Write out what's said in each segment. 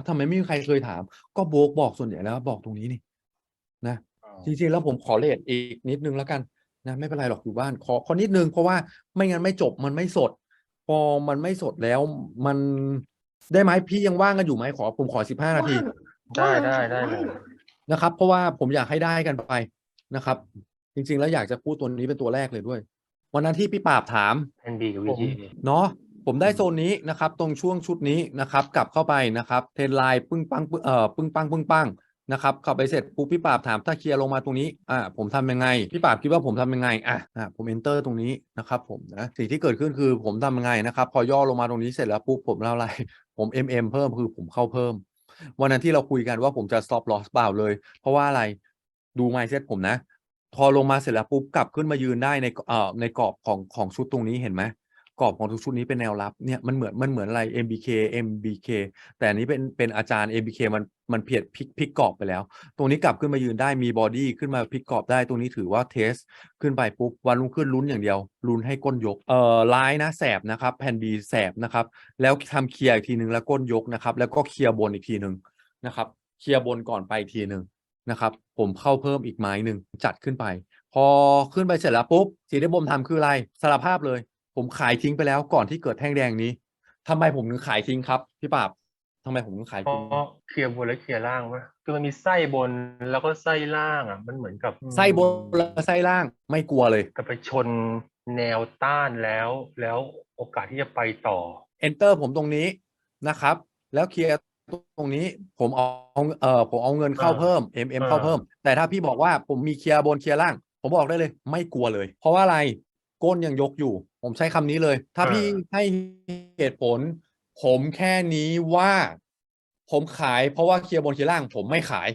ะทำไมไม่มีใครเคยถาม ก็โบกบอกส่วนใหญ่แล้วบอกตรงนี้นี่นะจริงๆแล้วผมขอเลทอีกนิดนึงแล้วกันนะไม่เป็นไรหรอกอยู่บ้านขอขอนิดนึงเพราะว่าไม่งั้นไม่จบมันไม่สด พอมันไม่สดแล้วมันได้ไหมพี่ยังว่างกันอยู่ไหมขอผมขอสิบห้านาที ได้ได้ได้เลยนะครับ เพราะว่าผมอยากให้ได้กันไปนะครับ จริง ๆ แล้วอยากจะพูดตัวนี้เป็นตัวแรกเลยด้วย วันนั้นที่พี่ปราบถามแอนบีกับผวีมจีเนาะ ผมได้โซนนี้นะครับ ตรงช่วงชุดนี้นะครับ กลับเข้าไปนะครับเทรนไลน์ปึ้งปังปึ้งเอ่อปึ้งปังปึ้งปังนะครับเข้าไปเสร็จปุ๊บพี่ปราบถามถ้าเคลียร์ลงมาตรงนี้อ่าผมทำยังไง พี่ปราบคิดว่าผมทำยังไงอะอะผม enter ตรงนี้นะครับผมนะสิ่งที่เกิดขึ้นคือผมทำยังไงนะครับ พอย่อลงมาตรงนี้เสร็จแล้วปุ๊บผมเล่าอะไร ผม mm เพิ่มคือผมเข้าเพิ่ม วันนั้นที่เราคุยกันว่าผมจะ stop loss เปล่าเลย เพราะว่าอะไรดู mindset ผมนะ พอลงมาเสร็จแล้วปุ๊บกลับขึ้นมายืนได้ในเอ่อในกรอบของของชุดตรงนี้เห็นไหม กรอบของทุกชุดนี้เป็นแนวรับเนี่ยมันเหมือนมันเหมือนอะไร MBK MBK แต่อันนี้เป็นเป็นอาจารย์ MBK มันมันเพียดพลิกพลิกกรอบไปแล้ว ตรงนี้กลับขึ้นมายืนได้มีบอดี้ขึ้นมาพลิกกรอบได้ ตรงนี้ถือว่าเทสขึ้นไปปุ๊บวันรุ่งขึ้นลุ้นอย่างเดียวลุ้นให้ก้นยกเอ่อไลน์นะแสบนะครับแผ่นบีแสบนะครับ แล้วทำเคลียร์อีกทีหนึ่งแล้วก้นยกนะครับ แล้วก็เคลียร์บนอีกทีหนึ่งนะครับ เคลียร์บนก่อนไปทีหนึ่งนะครับ ผมเข้าเพิ่มอีกไม้หนึ่งจัดขึ้นไป พอขึ้นไปเสร็จแล้วปุ๊บสิ่งที่ผมทำคืออะไรสารภาพเลย ผมขายทิ้งไปแล้วก่อนที่เกิดแท่งแดงนี้ทำไมผมถึงขายทิ้งครับพี่ปราบทำไมผมถึงขายเพราทิ้งะเคลียร์บนและเคลียร์ล่างวะคือมันมีไส้บนแล้วก็ไส้ล่างอะ มันเหมือนกับไส้บนและไส้ล่างไม่กลัวเลยกับไปชนแนวต้านแล้ว แล้วโอกาสที่จะไปต่อ enter ผมตรงนี้นะครับ แล้วเคลียร์ตรงนี้ผมเอาเอ่อผมเอาเงินเข้าอ่าเพิ่ม mm เข้าเพิ่ม แต่ถ้าพี่บอกว่าผมมีเคลียร์บนเคลียร์ล่าง ผมบอกได้เลย ไม่กลัวเลย เพราะว่าอะไร ก้นยังยกอยู่ ผมใช้คำนี้เลย ถ้าพี่ให้เหตุผล ผมแค่นี้ว่า ผมขายเพราะว่าเคลียร์บนเคลียร์ล่าง ผมไม่ขาย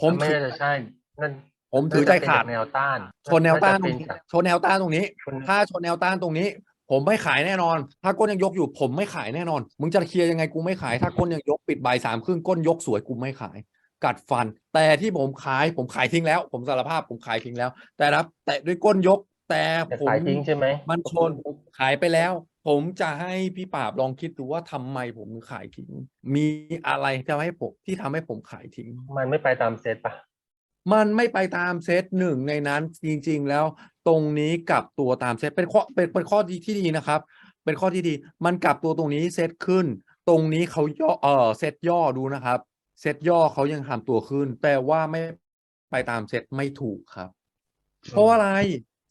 ผมไม่ถือน่าจะใช่ นั่นผมถือใจขาดน่จะเป็นจกแนวต้านชนแนวต้านตรเป็งนี้จากชนแนวต้านตรงนี้ชนถ้าชนแนวต้านตรงนี้ ผมไม่ขายแน่นอน ถ้าก้นยังยกอยู่ ผมไม่ขายแน่นอน มึงจะเคลียร์ยังไงกูไม่ขาย ถ้าก้นยังยกปิดบ่ายสามครึ่งก้นยกสวยกูไม่ขาย กัดฟัน แต่ที่ผมขายผมขายทิ้งแล้ว ผมสารภาพผมขายทิ้งแล้ว แต่รับ แต่ด้วยก้นยกแต่จะผมขายทิ้งใช่ไหมมันชนผมขายไปแล้ว ผมจะให้พี่ปราบลองคิดดูว่าทำไมผมถึงขายทิ้ง มีอะไรที่ทำให้ผมที่ทำให้ผมขายทิ้ง มันไม่ไปตามเซตปะมันไม่ไปตามเซตหนึ่งในนั้นจริง ๆ แล้ว ตรงนี้กลับตัวตามเซตเป็นข้อเป็นเป็นข้อดีที่ดีนะครับ เป็นข้อที่ดี มันกลับตัวตรงนี้เซตขึ้น ตรงนี้เขาย่อเออเซตย่อดูนะครับ เซตย่อเขายังทำตัวขึ้น แต่ว่าไม่ไปตามเซตไม่ถูกครับ เพราะอะไร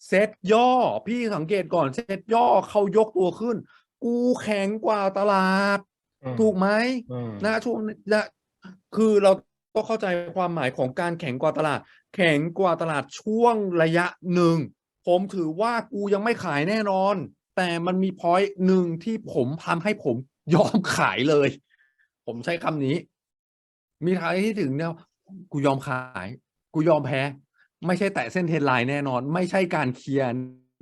เซตย่อ พี่สังเกตก่อนเซตย่อเขายกตัวขึ้น กูแข็งกว่าตลาดอืมถูกไหมอืมนะช่วงนะคือเราก็เข้าใจความหมายของการแข็งกว่าตลาด แข็งกว่าตลาดช่วงระยะหนึ่ง ผมถือว่ากูยังไม่ขายแน่นอน แต่มันมีพอยต์หนึ่งที่ผมทำให้ผมยอมขายเลย ผมใช้คำนี้ มีทางที่ถึงเนี่ยกูยอมขาย กูยอมแพ้ ไม่ใช่แตะเส้นเทนไลน์แน่นอน ไม่ใช่การเคลียร์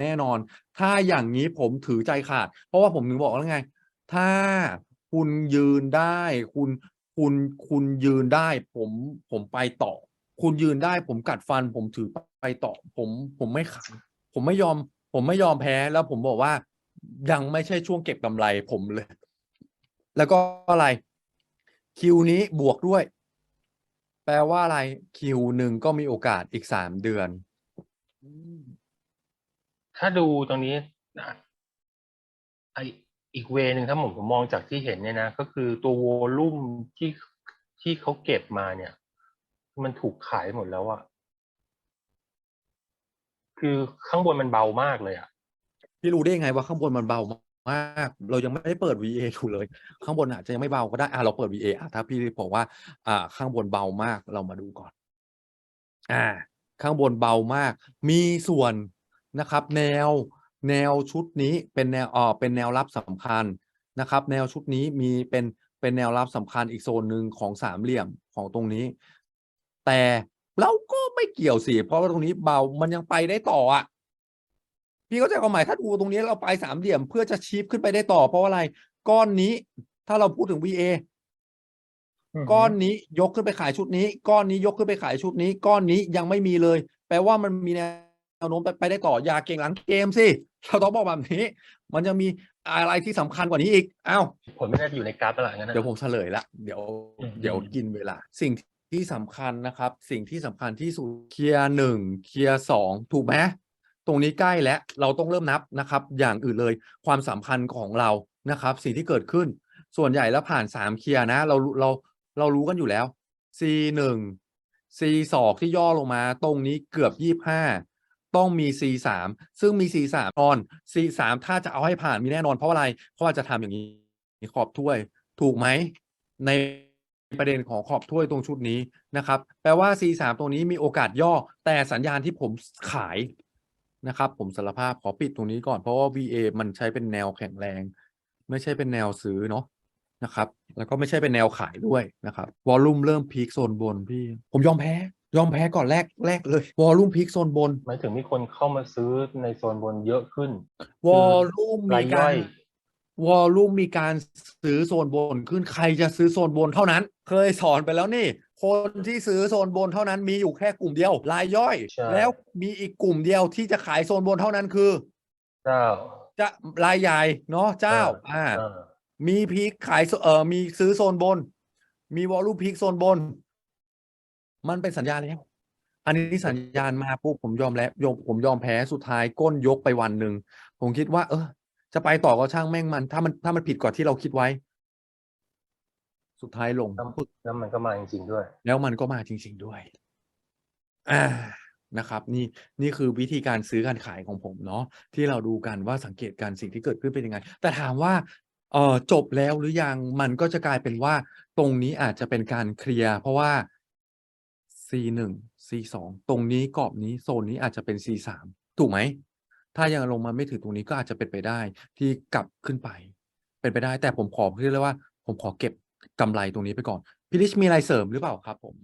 แน่นอน ถ้าอย่างนี้ผมถือใจขาด เพราะว่าผมถึงบอกแล้วไง ถ้าคุณยืนได้ คุณคุณคุณยืนได้ ผมผมไปต่อ คุณยืนได้ ผมกัดฟัน ผมถือไปต่อ ผมผมไม่ขายผมไม่ยอม ผมไม่ยอมแพ้แล้วผมบอกว่ายังไม่ใช่ช่วงเก็บกำไรผมเลย แล้วก็อะไร คิวนี้บวกด้วย แปลว่าอะไรคิวหนึ่งก็มีโอกาสอีกสามเดือน ถ้าดูตรงนี้นะไออีกเวนึงถ้าผมผมมองจากที่เห็นเนี่ยนะก็คือตัวโวลุ่มที่ที่เขาเก็บมาเนี่ย มันถูกขายหมดแล้วอะคือข้างบนมันเบามากเลยอะพี่รู้ได้ยังไงว่าข้างบนมันเบา มากเรายังไม่ได้เปิด VA ดูเลย ข้างบนอาจจะยังไม่เบาก็ได้อะเราเปิด VA อะถ้าพี่บอกว่า อ่า ข้างบนเบามากเรามาดูก่อน อ่า ข้างบนเบามาก มีส่วนนะครับ แนวแนวชุดนี้เป็นแนวอ่อเป็นแนวรับสำคัญนะครับ แนวชุดนี้มีเป็นเป็นแนวรับสำคัญอีกโซนหนึ่งของสามเหลี่ยมของตรงนี้ แต่เราก็ไม่เกี่ยวสิเพราะว่าตรงนี้เบามันยังไปได้ต่ออะ พี่เข้าใจความหมายถ้าดูตรงนี้เราไปสามเหลี่ยมเพื่อจะชีฟขึ้นไปได้ต่อ เพราะว่าอะไร ก้อนนี้ ถ้าเราพูดถึง VA ก้อนนี้ยกขึ้นไปขายชุดนี้ ก้อนนี้ยกขึ้นไปขายชุดนี้ ก้อนนี้ยังไม่มีเลย แปลว่ามันมีแนววโน้มไปไปได้ต่ออย่าเก่งหลังเกมสิเราต้องบอกแบบนี้ มันจะมีอะไรที่สำคัญกว่านี้อีกอ้าวผลไม่น่าจะอยู่ในกราฟแล้วล่ะงั้นนะเดี๋ยวผมเฉลยละเดี๋ยวอืมเดี๋ยวกินเวลา สิ่งที่สำคัญนะครับ สิ่งที่สำคัญที่สุดเคลียร์หนึ่งเคลียร์สองถูกไหม ตรงนี้ใกล้แล้วเราต้องเริ่มนับนะครับ อย่างอื่นเลยความสัมพันธ์ของเรานะครับ สิ่งที่เกิดขึ้น ส่วนใหญ่แล้วผ่านสามเคลียร์นะ เราเราเรารู้กันอยู่แล้ว C หนึ่ง C สองที่ย่อลงมา ตรงนี้เกือบยี่ห้าต้องมี C สามซึ่งมี C สามตอน C สามถ้าจะเอาให้ผ่านมีแน่นอนเพราะอะไรเพราะว่าจะทำอย่างนี้ขอบถ้วย ถูกไหมในประเด็นของขอบถ้วยตรงชุดนี้นะครับ แปลว่า C สามตรงนี้มีโอกาสย่อแต่สัญญาณที่ผมขาย นะครับ ผมสารภาพขอปิดตรงนี้ก่อนเพราะว่า VA มันใช้เป็นแนวแข็งแรง ไม่ใช่เป็นแนวซื้อเนาะนะครับ แล้วก็ไม่ใช่เป็นแนวขายด้วยนะครับวอลลุ่มเริ่มพีคโซนบนพี่ ผมยอมแพ้ ยอมแพ้ก่อนแรกแรกเลยวอลลุ่มพีคโซนบนหมายถึงมีคนเข้ามาซื้อในโซนบนเยอะขึ้นวอลลุ่มรามียย่กาอรยวอลลุ่มมีการซื้อโซนบนขึ้นใครจะซื้อโซนบนเท่านั้น เคยสอนไปแล้วนี่ คนที่ซื้อโซนบนเท่านั้นมีอยู่แค่กลุ่มเดียวรายย่อย ใช่ แล้วมีอีกกลุ่มเดียวที่จะขายโซนบนเท่านั้นคือ เจ้า จะรายใหญ่เนาะเจ้าอ่า เออ มีพีคขายโซเอ่อมีซื้อโซนบน มีวอลลุ่มพีคโซนบน มันเป็นสัญญาณแล้ว อันนี้สัญญาณมาปุ๊บผมยอมแล้วยอมผมยอมแพ้สุดท้ายก้นยกไปวันหนึ่งผมคิดว่า เออ จะไปต่อก็ช่างแม่งมัน ถ้ามันถ้ามันผิดกว่าที่เราคิดไว้ สุดท้ายลงแล้วปึ๊กแล้วมันก็มาจริงๆด้วย แล้วมันก็มาจริง ๆด้วย อ่านะครับ นี่นี่คือวิธีการซื้อการขายของผมเนาะที่เราดูกันว่าสังเกตการณ์สิ่งที่เกิดขึ้นเป็นยังไง แต่ถามว่าเออจบแล้วหรือยังมันก็จะกลายเป็นว่าตรงนี้อาจจะเป็นการเคลียร์เพราะว่า C หนึ่ง C สองตรงนี้กรอบนี้โซนนี้อาจจะเป็น C สามถูกไหม ถ้ายังลงมาไม่ถึงตรงนี้ก็อาจจะเป็นไปได้ที่กลับขึ้นไป เป็นไปได้ แต่ผมขอเพื่อเลยว่า ผมขอเก็บ กำไรตรงนี้ไปก่อนพี่ลิชมีอะไรเสริมหรือเปล่าครับผม